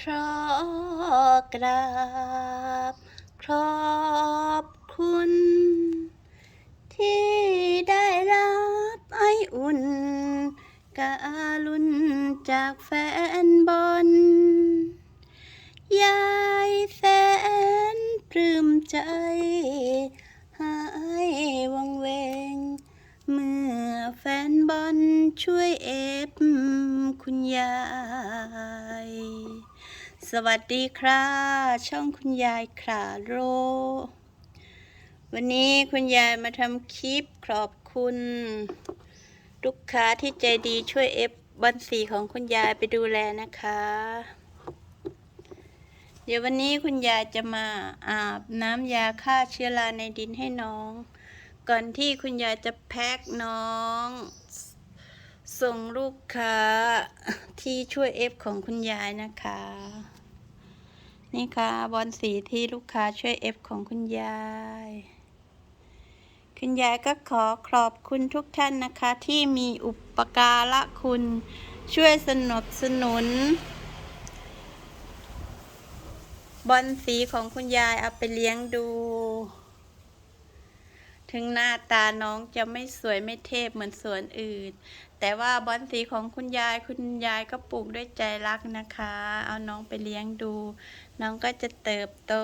ขอกราบขอบคุณ ที่ได้รับไออุ่นกาลุนจากแฟนบอลยายแสนปลื้มใจ หายวังเวง เมื่อแฟนบอลช่วยเอฟคุณยาย สวัสดีค่ะ ช่องคุณยายคราโร วันนี้คุณยายมาทำคลิปขอบคุณ ลูกค้าที่ใจดีช่วยเอฟบัญสีของคุณยายไปดูแลนะคะ เดี๋ยววันนี้คุณยายจะมาอาบน้ำยาฆ่าเชื้อราในดินให้น้อง ก่อนที่คุณยายจะแพ็คน้องส่งลูกค้าที่ช่วยเอฟของคุณยายนะคะ นี่ค่ะบอลสีที่ลูกค้าช่วยเอฟของคุณยาย คุณยายก็ขอขอบคุณทุกท่านนะคะ ที่มีอุปการะคุณช่วยสนับสนุน บอลสีของคุณยายเอาไปเลี้ยงดู ถึงหน้าตาน้องจะไม่สวยไม่เทพเหมือนสวนอื่น แต่ว่าบอลสีของคุณยายคุณยายก็ปลูกด้วยใจรักนะคะ เอาน้องไปเลี้ยงดู น้องก็จะเติบโต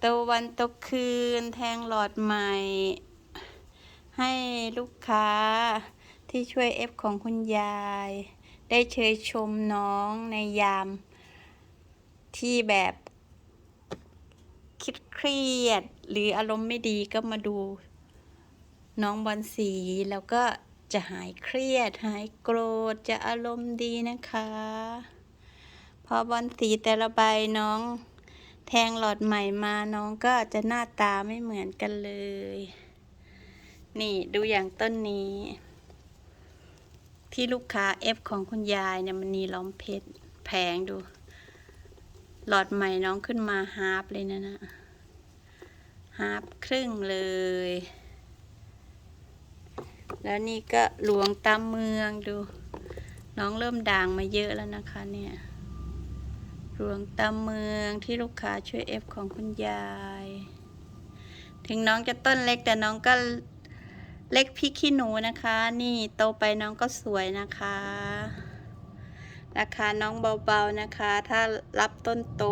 โตวันโตคืนแทงหลอดใหม่ ให้ลูกค้าที่ช่วยเอฟของคุณยาย ได้เชยชมน้องในยามที่แบบคิดเครียดหรืออารมณ์ไม่ดีก็มาดู น้องบอลสีแล้วก็จะหายเครียด หายโกรธจะอารมณ์ดีนะคะ พอบอลสีแต่ละใบน้องแทงหลอดใหม่มาน้องก็จะหน้าตาไม่เหมือนกันเลย นี่ดูอย่างต้นนี้ ที่ลูกค้าเอฟของคุณยายเนี่ยมันนีล้อมเพชรแพงดู หลอดใหม่น้องขึ้นมาฮาร์ปเลยนะนะฮาร์ปครึ่งเลย แล้วนี่ก็หลวงตามเมืองดู น้องเริ่มด่างมาเยอะแล้วนะคะเนี่ยหลวงตามเมืองที่ลูกค้าช่วยเอฟของคุณยาย ถึงน้องจะต้นเล็กแต่น้องก็เล็กพริกขี้หนูนะคะ นี่โตไปน้องก็สวยนะคะราคาน้องเบาๆนะคะ ถ้ารับต้นโต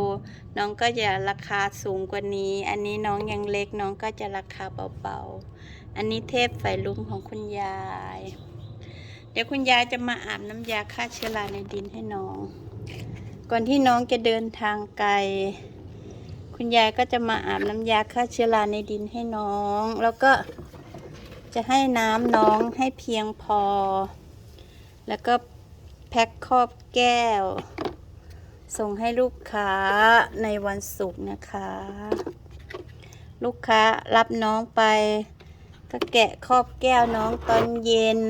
น้องก็จะราคาสูงกว่านี้ อันนี้น้องยังเล็กน้องก็จะราคาเบาๆ อันนี้เทพไฟลุงของคุณยาย เดี๋ยวคุณยายจะมาอาบน้ำยาฆ่าเชื้อราในดินให้น้อง ก่อนที่น้องจะเดินทางไกล คุณยายก็จะมาอาบน้ำยาฆ่าเชื้อราในดินให้น้อง แล้วก็จะให้น้ำน้องให้เพียงพอ แล้วก็แพ็คครอบแก้ว ส่งให้ลูกค้าในวันศุกร์นะคะ ลูกค้ารับน้องไป ก็แกะครอบแก้วน้องตอนเย็น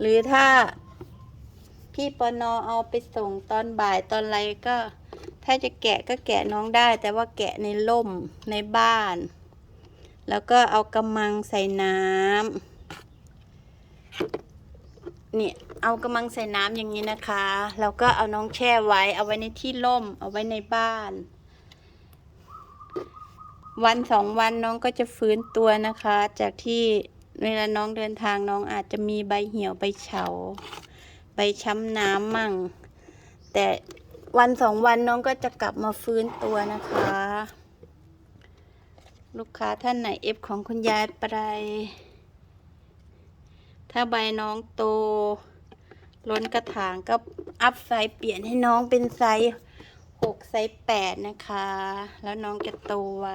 หรือถ้าพี่ปอนอเอาไปส่งตอนบ่ายตอนไรก็ ถ้าจะแกะก็แกะน้องได้ แต่ว่าแกะในร่มในบ้าน แล้วก็เอากำมังใส่น้ำเนี่ยเอากำมังใส่น้ำอย่างนี้นะคะ แล้วก็เอาน้องแช่ไว้เอาไว้ในที่ร่ม เอาไว้ในบ้าน วันสองวันน้องก็จะฟื้นตัวนะคะ จากที่เวลาน้องเดินทางน้องอาจจะมีใบเหี่ยวใบเฉาไปช้ำน้ำมั่ง แต่วันสองวันน้องก็จะกลับมาฟื้นตัวนะคะ ลูกค้าท่านไหนเอฟของคุณยายไปถ้าใบน้องโตล้นกระถางก็อัพไซส์เปลี่ยนให้น้องเป็นไซส์ กไซส์แปดนะคะ แล้วน้องจะโตไว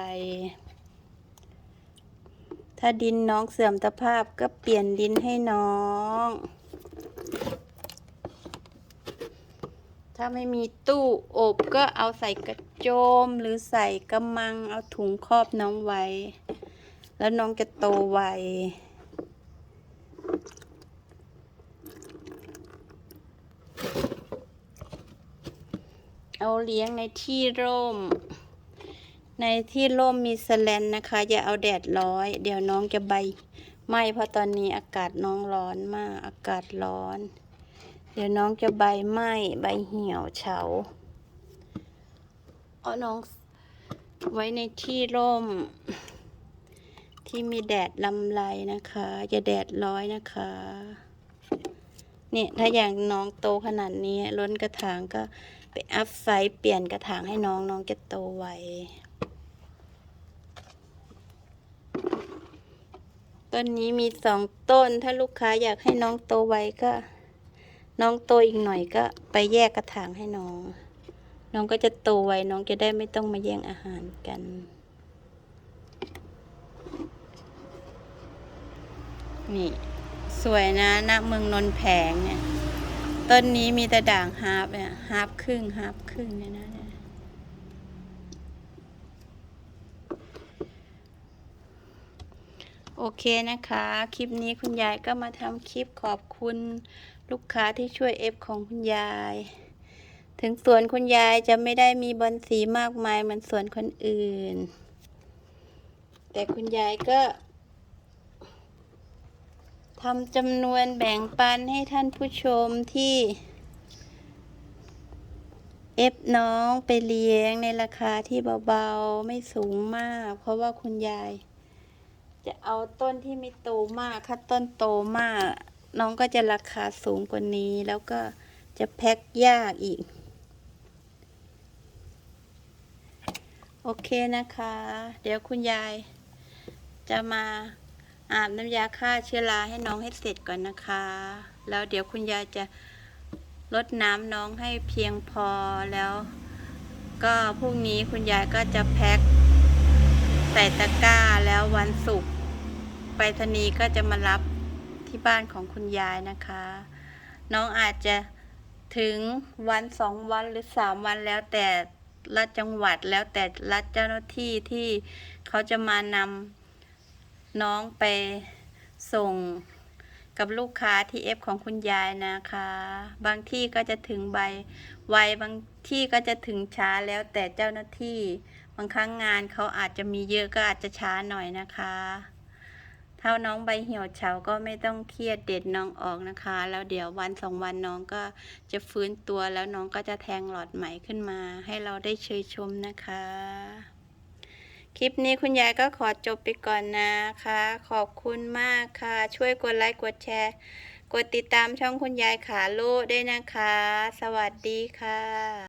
ถ้าดินน้องเสื่อมสภาพก็เปลี่ยนดินให้น้อง ถ้าไม่มีตู้อบก็เอาใส่กระโจมหรือใส่กระมัง เอาถุงครอบน้องไว้ แล้วน้องจะโตไว เอาเลี้ยงในที่ร่ม ในที่ร่มมีแสแลนนะคะ อย่าเอาแดดร้อย เดี๋ยวน้องจะใบไหมเพราะตอนนี้อากาศน้องร้อนมาก อากาศร้อน เดี๋ยวน้องจะใบไหมใบเหี่ยวเฉาเอาน้องไว้ในที่ร่ม ที่มีแดดลำไรนะคะ อย่าแดดร้อยนะคะเนี่ยถ้าอย่างน้องโตขนาดนี้ล้นกระถางก็ ไปอัพไซส์เปลี่ยนกระถางให้น้องน้องจะโตไวต้นนี้มีสองต้น ถ้าลูกค้าอยากให้น้องโตไวก็ น้องโตอีกหน่อยก็ไปแยกกระถางให้น้อง น้องก็จะโตไวน้องจะได้ไม่ต้องมาแย่งอาหารกันนี่ สวยนะณเมืองนนแผงเนี่ย ต้นนี้มีแต่ด่างฮาร์ปเนี่ยฮาร์ปครึ่งฮาร์ปครึ่งเนี่ยนะเนี่ยโอเคนะคะ คลิปนี้คุณยายก็มาทำคลิปขอบคุณลูกค้าที่ช่วยเอฟของคุณยาย ถึงสวนคุณยายจะไม่ได้มีบอนสีมากมายเหมือนสวนคนอื่น แต่คุณยายก็ ทำจำนวนแบ่งปันให้ท่านผู้ชมที่ เอฟน้องไปเลี้ยงในราคาที่เบาๆ ไม่สูงมาก เพราะว่าคุณยาย จะเอาต้นที่ไม่โตมากถ้าต้นโตมาก น้องก็จะราคาสูงกว่านี้ แล้วก็จะแพ็คยากอีก โอเคนะคะ เดี๋ยวคุณยายจะมา อาบน้ำยาฆ่าเชื้อราให้น้องให้เสร็จก่อนนะคะ แล้วเดี๋ยวคุณยายจะลดน้ำน้องให้เพียงพอแล้ว ก็พรุ่งนี้คุณยายก็จะแพ็คใส่ตะกร้าแล้ววันศุกร์ไปรษณีก็จะมารับที่บ้านของคุณยายนะคะ น้องอาจจะถึงวันสองวันหรือสามวันแล้วแต่ละจังหวัดแล้วแต่ละเจ้าหน้าที่ที่เขาจะมานำ น้องไปส่งกับลูกค้าที่เอฟของคุณยายนะคะ บางที่ก็จะถึงใบไวบางที่ก็จะถึงช้าแล้วแต่เจ้าหน้าที่ บางครั้งงานเขาอาจจะมีเยอะก็อาจจะช้าหน่อยนะคะถ้าน้องใบเหี่ยวเฉาก็ไม่ต้องเครียดเด็ดน้องออกนะคะ แล้วเดี๋ยววันสองวันน้องก็จะฟื้นตัวแล้วน้องก็จะแทงหลอดใหม่ขึ้นมา ให้เราได้เชยชมนะคะ คลิปนี้คุณยายก็ขอจบไปก่อนนะคะ ขอบคุณมากค่ะ ช่วยกดไลค์กดแชร์ กดติดตามช่องคุณยายขาโลด้วยนะคะ สวัสดีค่ะ